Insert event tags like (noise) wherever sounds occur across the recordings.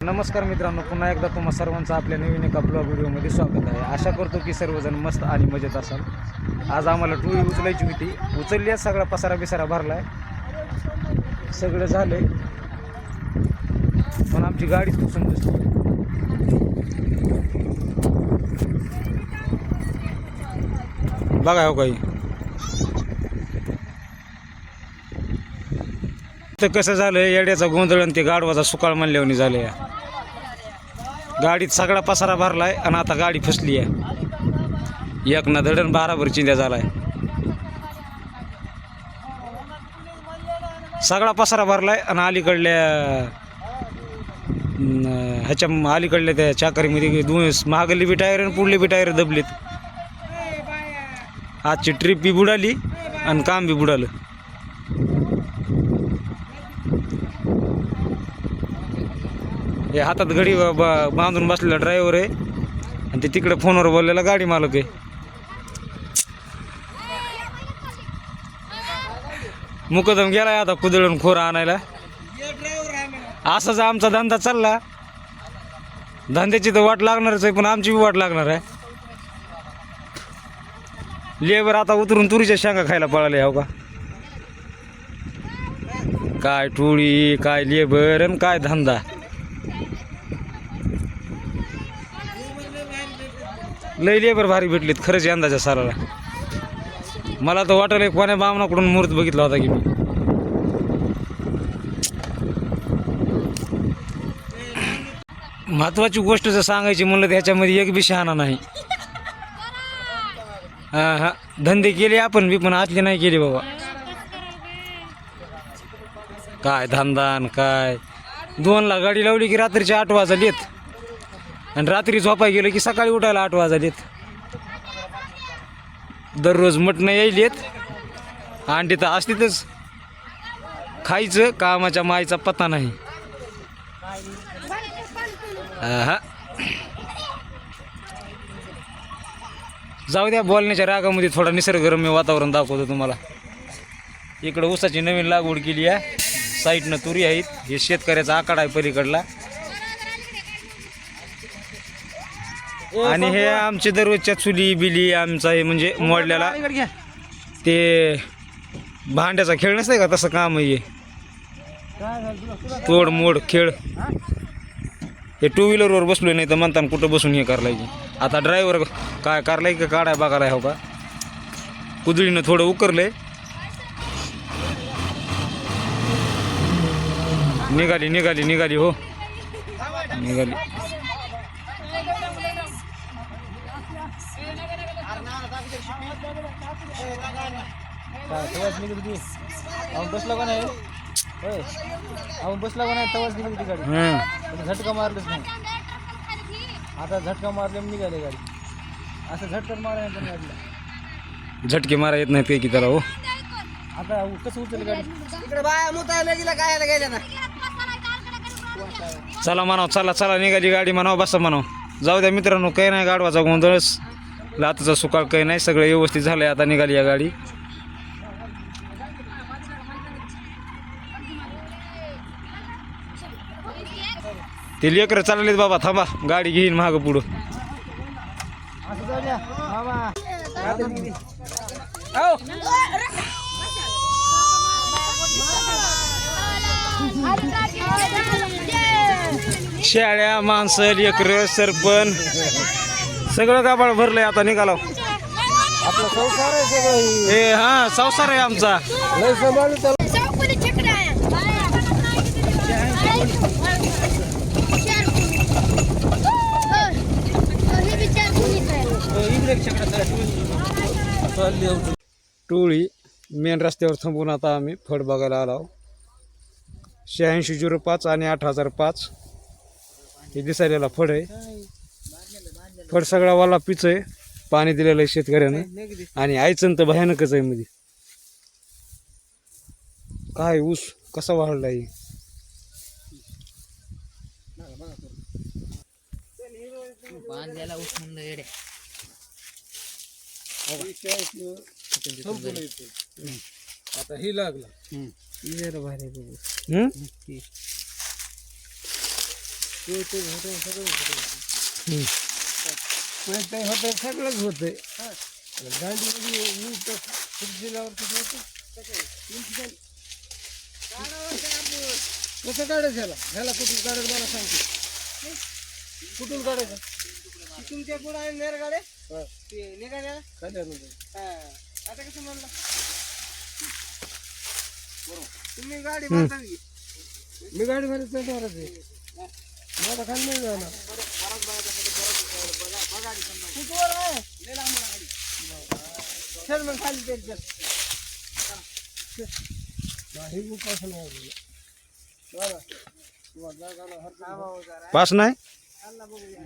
नमस्कार मित्रांनो पुन्हा एकदा तुम्हा सर्वांचं आपल्या नवीन एका ब्लॉग व्हिडिओमध्ये स्वागत आहे. आशा करतो की सर्वजण मस्त आणि मजेत असाल. आज आम्हाला टोळी उचलायची होती. उचलली आहे सगळा पसारा बिसारा भरला आहे सगळं झालं आहे पण आमची गाडीच पुसून दिसते बघा हो काही. तर कसं झालं येड्याचा गोंधळ आणि ते गाडवाचा सुकाळ म्हणल्यावर झालं या गाडीत सगळा पसारा भरलाय आणि आता गाडी फसली आहे. एक ना धडण बाराभर चिंध्या झालाय. सगळा पसारा भरलाय आणि अलीकडल्या ह्याच्या अलीकडल्या त्या चाकरीमध्ये दोन मागली बी टायर आणि पुढली बी टायर दबलीत. आजची ट्रिप बी बुडाली आणि काम बी बुडालं. हे हातात घडी बांधून बसलेला ड्रायव्हर आहे. आणि ते तिकडे फोनवर बोललेला गाडी मालक आहे. मुकदम गेलाय आता कुदळून खोरा आणायला. असाच आमचा धंदा चालला. धंद्याची तर वाट लागणारच आहे पण आमची बी वाट लागणार आहे. लेबर आता उतरून तुरीच्या शेंगा खायला पळाले हो का? काय टोळी काय लेबर आणि काय धंदा. लय लेबर भारी भेटलीत खरंच यंदाच्या साराला मला तर वाटलं कोण्या बामणाकडून मुहूर्त बघितला होता की मी. महत्वाची गोष्ट जर सांगायची म्हणलं तर ह्याच्यामध्ये एक बी शहाणा नाही. हा हा. धंदे केले आपण बी पण आतले नाही केले बाबा. काय धंदा काय? दोनला गाडी लावली की रात्रीच्या आठ वाजा येत आणि रात्री झोपाय गेलं की सकाळी उठायला आठ वाजानेत दररोज मटणं यायलेत. येत अंडी तर असतीतच. खायचं कामाच्या मायचा पत्ता नाही. हा जाऊ द्या बोलण्याच्या रागामध्ये थोडा निसर्गरम्य वातावरण दाखवतो तुम्हाला. इकडं ऊसाची नवीन लागवड केली आहे. साईडनं तुरी आहेत. हे शेतकऱ्याचा आकडा आहे पलीकडला. आणि हे आमचे दररोजच्या चुली बिली आमचा हे म्हणजे मोडलेला ते भांड्याचा खेळ नसतंय का तसं काम आहे हे. तोड मोड खेळ. हे? टू व्हीलरवर बसलो नाही तर म्हणताना कुठं बसून हे करलाय की आता ड्रायव्हर काय करलाय का काढाय बघायला हो का? कुदळीनं थोडं उकरलंय. निघाली निघाली निघाली हो. निघाली. बसला का नाही होय. आपण बसला का नाही तेव्हाच निघाली ती गाडी. हं. पण झटका मारलंच नाही. आता झटका मारले निघाली गाडी. असं झटकन मारायला पण गाडीला. झटके मारा येत नाहीत काही की त्याला हो. आता उ- कसं उचल गाडी? इकडे बाया मुतायला गेला काय गेल्या ना? चला म्हणाव चला चला निघाली गाडी म्हणावं बसा म्हणाव. जाऊ द्या मित्रांनो काही नाही गाडवाचा गोंधळच लाताचा सुकाळ काही नाही सगळं व्यवस्थित झालंय आता निघाली या गाडी. ते लेकरं चाललेत बाबा थांबा गाडी घेईन मागं पुढं. शेळ्या माणसं लेकरं सरपण सगळं गाबाळ भरलंय आता निघालो. आपलं संसार आहे सगळं. हे. हे हा संसार आहे आमचा. लय सांभाळून चालू चालली होती. टोळी मेन रस्त्यावर थांबून आता आम्ही फळ बघायला आलो शहाऐंशी झिरो पाच आणि आठ हजार पाच हे दिसायला फळ आहे. फळ सगळा वाला पिच आहे. पाणी दिलेलं आहे शेतकऱ्यानं. आणि आयचं तर भयानकच आहे मध्ये काय ऊस कसा वाढला आहे? आता ही लागला. जरा ते सगळंच होतं म्हणजे मी कसं काढायचं ह्याला? कुठून काढायचं मला सांगते. कुठून काढायचं? तुमच्या कुठं आहे नेर गाड्या ते निघाल्या खाली आणून द्या. हा. आता कसं म्हणलं तुम्ही गाडी की. मी गाडी भरत नाही महाराज मला खाली नाही जाणार आहे आहे. चल मग खाली तरी चल नाही उपास नाही आलेला. बरं. हरकत हा जरा. पास नाही बघूया.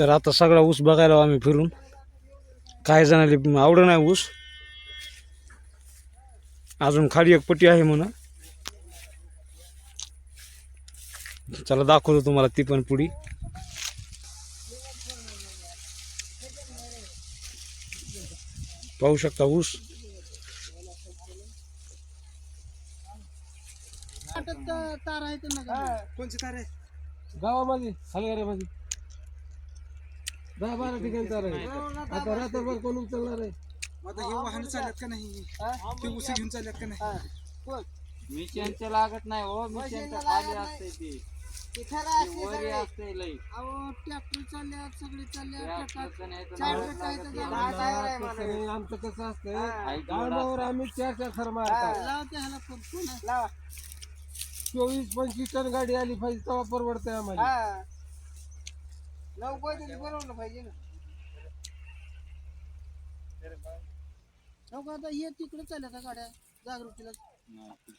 तर आता सगळा ऊस बघायला आम्ही फिरून. काही जणांना आवड नाही ऊस. अजून खाली एक पट्टी आहे म्हणा चला दाखवतो तुम्हाला ती पण पुढी. पाहू शकता ऊस. कोणची तार आहे? गावामध्ये हलगऱ्यामध्ये दहा बारा ठिकाणी तार आहे. आता रात्रभर कोण उचलणार आहे? आता हे वाहन चालत का नाही? ते उसे घेऊन चालत का नाही? कोण? मिशनचं लागत नाही हो मिशनचं खाली असते ते. आमचं कसं असतं आम्ही चार चार खर चोवीस पंचवीस टन गाडी आली पाहिजे तेव्हा परवडतंय आम्हाला. हा. बनवलं पाहिजे ना. आता हे तिकडे चालल्या का गाड्या? जागृतीला.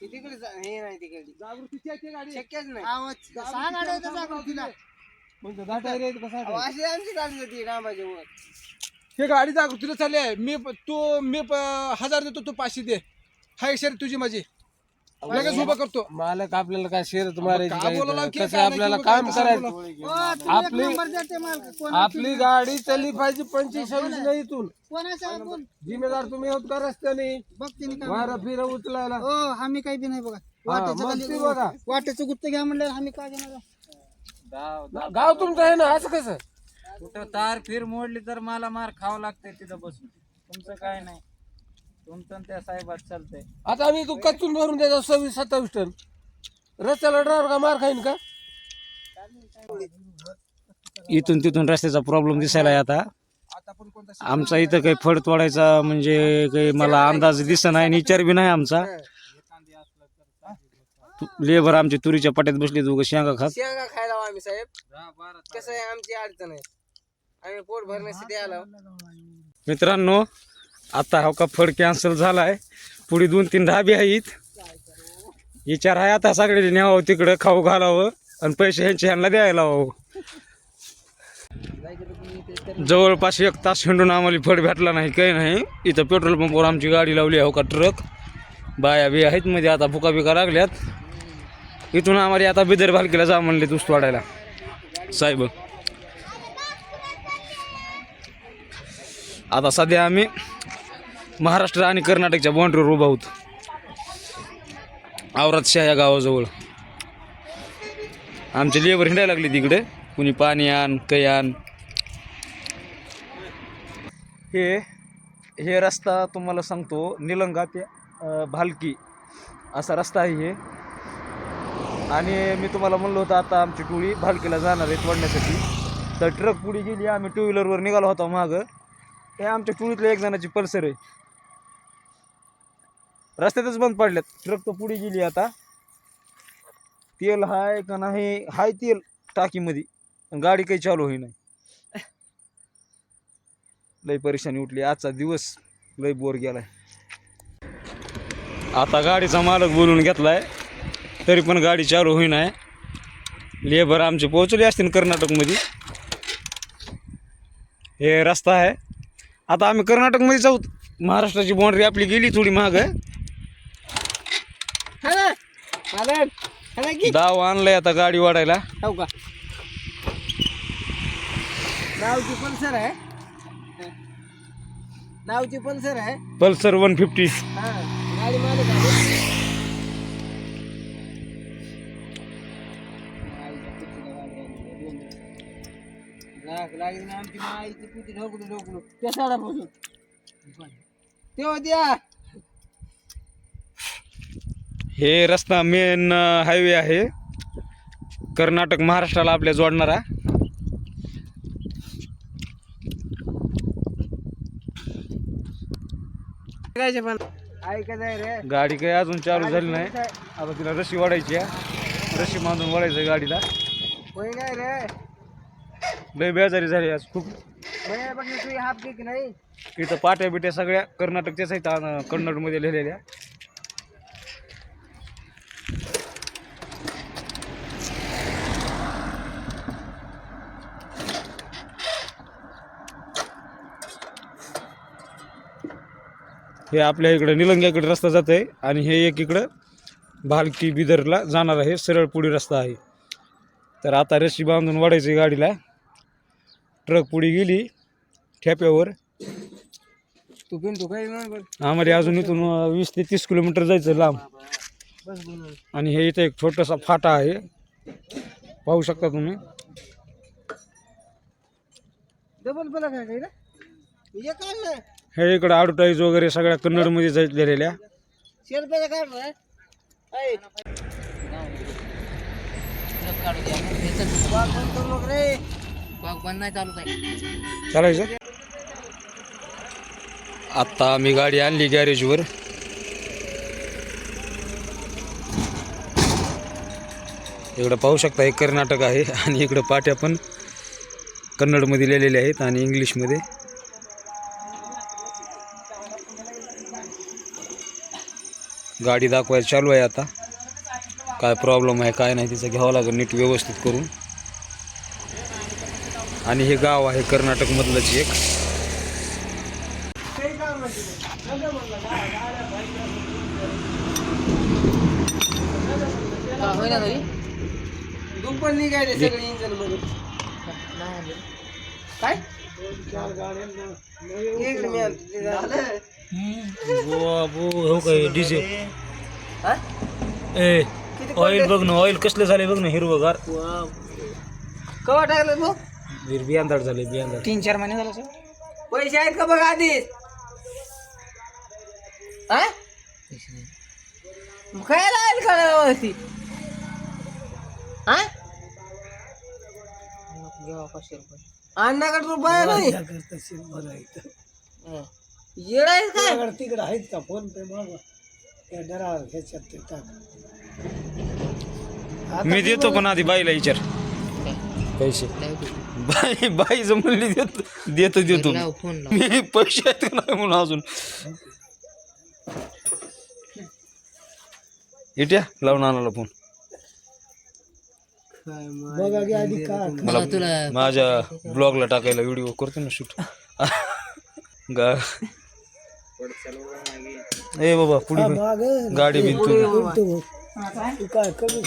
तिकडे जा- हे नाही तिकडे. जागृतीची गाडी. शक्यच नाही. सहा गाड्या होत्या जागृतीला. म्हणजे दहा टायर आहेत कसा अहो, अशी आमची गाडी होती रामाच्या वर. हे गाडी जागृतीला चालली आहे. मी प- तू मी प- हजार देतो तू पाचशे दे. हाय शेअर तुझी माझी. लगेच उभं करतो. मालक आपल्याला काय शर्यत मारायची कसं आपल्याला काम करायचं? आपली आपली गाडी चालली पाहिजे पंचवीस सव्वीस नाही इथून. जिम्मेदार तुम्ही होत का रस्त्याने? वारा फिरा उचलायला. हो आम्ही काही बी नाही बघा बघा. वाटेचं गुत्त घ्या म्हणलं आम्ही काय घेणार? गाव गाव तुमचं आहे ना असं कसं? कुठं तार फिर मोडली तर मला मार खावं लागतंय तिथं बसून. तुमचं काय नाही. तुमचं आणि त्या साहेबात चालतंय. आता आम्ही तू कचून भरून द्यायचा सव्वीस सत्तावीस टन. रस्त्याला ड्रायव्हर का मार खाईन का? इथून तिथून रस्त्याचा प्रॉब्लेम दिसायला आहे आता. आमचा इथं काही फड तोडायचा म्हणजे काही मला अंदाज दिसत नाही आणि विचार बी नाही आमचा. लेबर आमची तुरीच्या पाट्यात बसले उगा शेंगा खात. शेंगा खायला आम्ही साहेब. कसं आहे आमची अडचण आहे. आम्ही पोट भरण्यासाठी आलो. मित्रांनो आता हा का फड कॅन्सल झालाय. पुढे दोन तीन ढाबे आहेत. विचार आहे आता सगळे न्यावं तिकडं खाऊ घालावं आणि पैसे ह्यांच्या ह्यांना द्यायला हवं जवळपास एक तास हिंडून आम्हाला फड भेटला नाही काही नाही. इथं पेट्रोल पंपवर आमची गाडी लावली आहे हो का ट्रक. बाया बी आहेत मध्ये आता भुका बिका लागल्यात. इथून आम्हाला आता बिदर भालकीला जा म्हणले तुस वाढायला साहेब. आता सध्या आम्ही महाराष्ट्र आणि कर्नाटकच्या बाँड्रीवर उभा होत. आवरातशा या गावाजवळ. आमचे लेबर हिंडायला लागले तिकडे. कुणी पाणी आण काही आण. हे हे रस्ता तुम्हाला सांगतो. निलंगा ते भालकी. असा रस्ता आहे हे. आणि मी तुम्हाला म्हणलो होतं आता आमची टोळी भालकीला जाणार आहेत वाढण्यासाठी तर ट्रक पुढे गेली आम्ही टू व्हीलरवर निघालो होतो मागं. हे आमच्या टोळीतल्या एक जणाची पल्सर आहे. रस्त्यातच बंद पडल्यात ट्रक तर पुढे गेली आता. तेल हाय का नाही? हाय तेल टाकीमध्ये. पण गाडी काही चालू होई नाही. लय परेशानी उठली. आजचा दिवस लय बोर गेलाय. आता गाडीचा मालक बोलून घेतलाय तरी पण गाडी चालू होई नाही. लेबर आमचे पोहोचले असतील कर्नाटकमध्ये. हे रस्ता आहे. आता आम्ही कर्नाटकमध्ये जाऊ. महाराष्ट्राची बाउंड्री आपली गेली थोडी महाग आहे दाव आणलाय आता गाडी वाढायला. हो का? दावची पल्सर आहे. दावची पल्सर आहे. Pulsar one fifty. हा गाडी मालक आहे लाग लागली आमची माहिती पिठी ढोकलो ढोकलो. त्या साडापासून तेव्हा द्या. हे रस्ता मेन हायवे आहे. कर्नाटक महाराष्ट्राला आपल्या जोडणारा. गाडी काही अजून चालू झाली नाही. आता तिला रशी वाढायची आहे. रशी बांधून वाढायचं गाडीला. होय नाही रे? लय बेजारी झाली आज खूप. इथं पाट्या बिट्या सगळ्या कर्नाटकच्याच आहेत कन्नडमध्ये लिहिलेल्या. हे आपल्या इकडं निलंग्याकडे रस्ता जात आहे आणि हे एक इकडं भालकी बिदरला जाणार आहे सरळ पुढे रस्ता आहे. तर आता रशी बांधून वाढायची गाडीला. ट्रक पुढे गेली ठेप्यावर. तू पिंटू आम्हाला अजून इथून वीस ते तीस किलोमीटर जायचं लांब. आणि हे इथं एक छोटासा फाटा आहे. पाहू शकता तुम्ही. डबल पला काय काय हे इकडं ॲडव्हर्टाईज वगैरे सगळ्या कन्नडमध्ये चालू काय चालायचं? आत्ता आम्ही गाडी आणली गॅरेजवर इकडं पाहू शकता हे कर्नाटक आहे आणि इकडं पाट्या पण कन्नडमध्ये लिहिलेल्या आहेत आणि इंग्लिशमध्ये गाडी दाखवायला चालू आहे आता. काय प्रॉब्लेम आहे काय नाही तिचं घ्यावं लागेल नीट व्यवस्थित करून. आणि हे गाव आहे कर्नाटकमधलंच एक. काय? हो काय डीजे। हा? ए किती ऑइल बघ ना ऑइल कसलं झाले बघ ना हिरवगार. वाव. कवा टाकलं तू बियांदाड झाले बियांदाड. तीन चार महिने झालं पैसे आहेत का बघ आधीच हा? मग काय लागेल का वरती हा? अण्णाकडे रुपया. नाही. येड आहे काय? तिकडे आहेत का? फोन पे मागवा त्या डरा ह्याच्यात ते टाक. मी देतो पण आधी बाईला विचार. पैसे. बाई बाई म्हणली देतो देतो देतो. फोन मी पैसे आहेत का नाही म्हणून अजून? इट्या लावून आणाला फोन. बघा की आधी का? मला माझ्या ब्लॉगला टाकायला व्हिडिओ करतो ना शूट. गा (laughs) ए बाबा पुढे माग. गाडी बिनतो तू काय कमी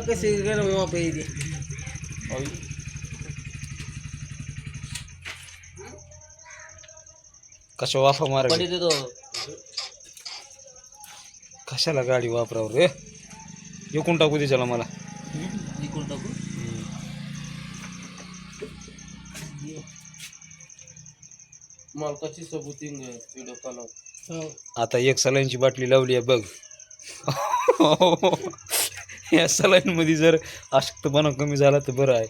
कशी गरम वाप येते कशा वाफा मारायची कशाला गाडी वापरावर रे? एकूण टाकू दे त्याला मला. मालकाची सबुतीन व्हिडिओ कॉल आता एक सलाईनची बाटली लावली आहे बघ. (laughs) (laughs) या सलाईन मध्ये जर अशक्तपणा कमी झाला तर बरं आहे.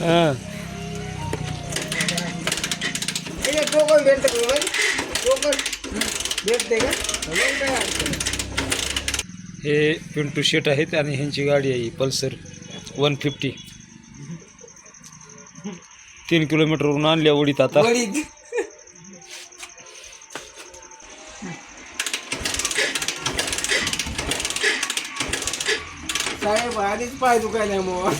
हा. हे पिंटू शेट आहेत आणि ह्यांची गाडी आहे पल्सर वन फिफ्टी. तीन किलोमीटरवरून आणल्या उडीत आता. पाय दुखायला मग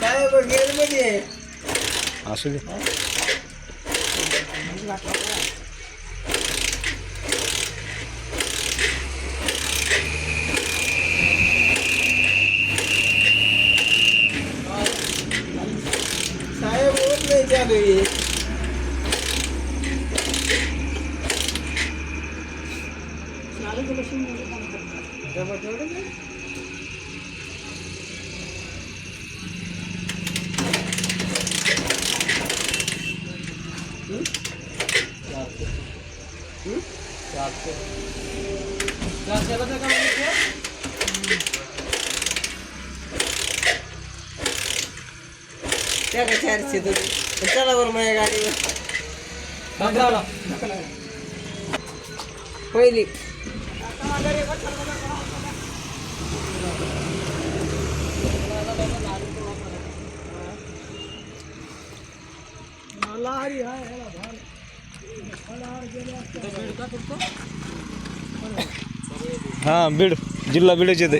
साहेब गेल मध्ये असू दे साहेब होत नाही चालू आहे डबा तेवढं नाही? त्या का चारशे तुम्ही चला बरं माझ्या गाडीवर. पहिली. हां बीड. जिल्हा बीडच येते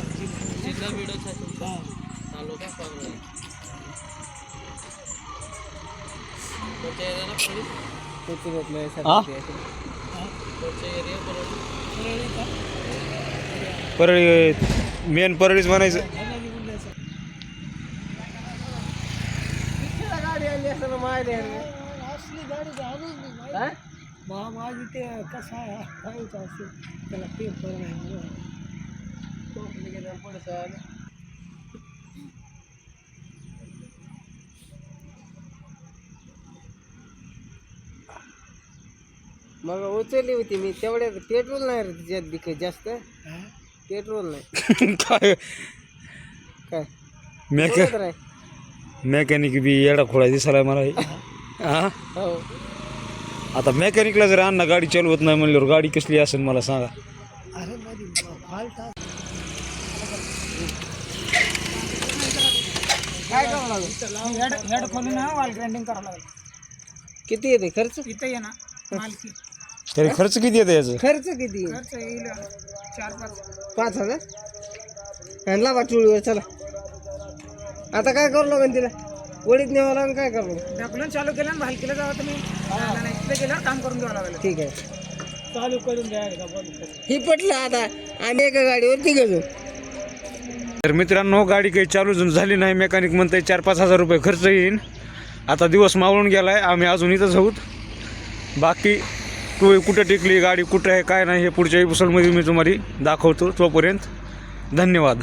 हा? परळी मेन परळीच म्हणायचं. गाडी आली असं मायले माझी ते कसं आहे काय असेल त्याला पेपर नाही. मग उचलली होती मी. तेवढ्यात पेट्रोल नाही रे तिच्यात जास्त. पेट्रोल नाही. (laughs) काय? काय? मेकॅ बोलत राह. मेकॅनिक बी येडा खोळा दिसायला मला. हे. हा. हो आता मेकॅनिकला जर अण्णा गाडी चालवत नाही म्हणल्यावर गाडी कसली असेल मला सांगा. अरे माझी फाल्ट काय करावं लागेल हेड हेड खोलून ना वाल ग्राइंडिंग करावं लागेल. किती येते? खर्च? इथं ये ना मालकी. तरी खर्च किती येतो याचं? खर्च किती? खर्च येईल चार पाच. पाच हजार? आणला बा चुळीवर चला. आता काय करू लागेल तिला? वडीत न्यावं लागेल काय करू लागेल? ढकलून चालू केलं ना भालकीला जावं तुम्ही. नाही तिथे गेल्यावर काम करून घ्यावं लागेल. ठीक आहे. चालू करून द्या ही पटलं आता. आम्ही एका गाडीवर तिघ जाऊ तर मित्रांनो गाडी काही चालू झाली नाही. मेकॅनिक म्हणते चार पाच हजार रुपये खर्च येईन. आता दिवस मावळून गेला आहे आम्ही अजून इथंच आहोत. बाकी तू कुठं टिकली गाडी कुठं आहे काय नाही हे पुढच्या एपिसोडमध्ये मी तुम्हाला दाखवतो तोपर्यंत. धन्यवाद.